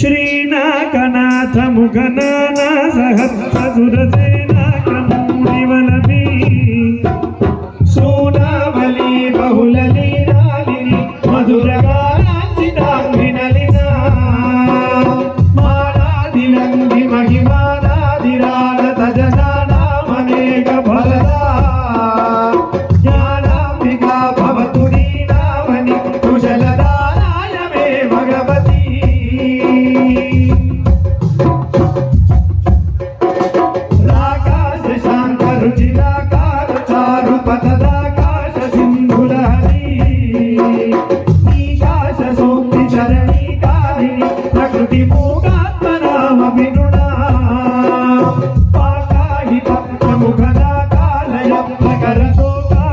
శ్రీనాకనాథముగనా సహస్రదురసేన పథదాకాశ సింధుల నీకాశ సూక్తి చరణీ కారిణి ప్రకృతి మూగాత్మనామ వినుడా. పాకాహి తప్త ముఖదా కాలయ ప్రకరతో కా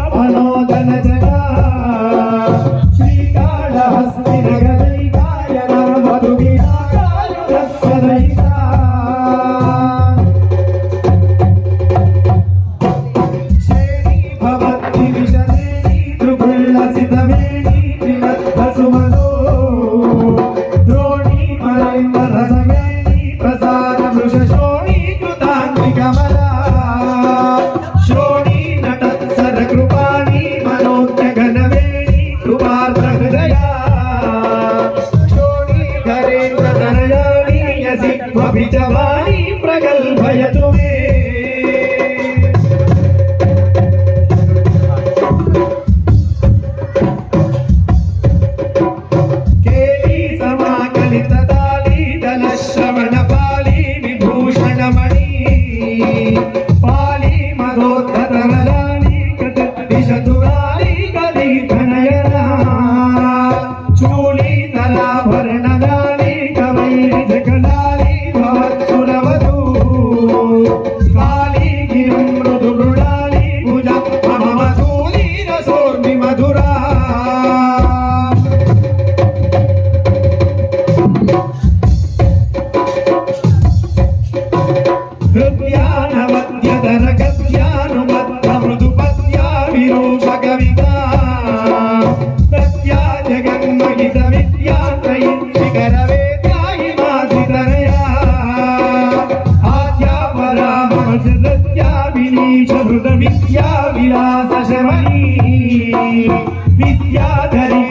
కవితవాణి ప్రగల్భ విద్యా విలాస శమీ విద్యాధరి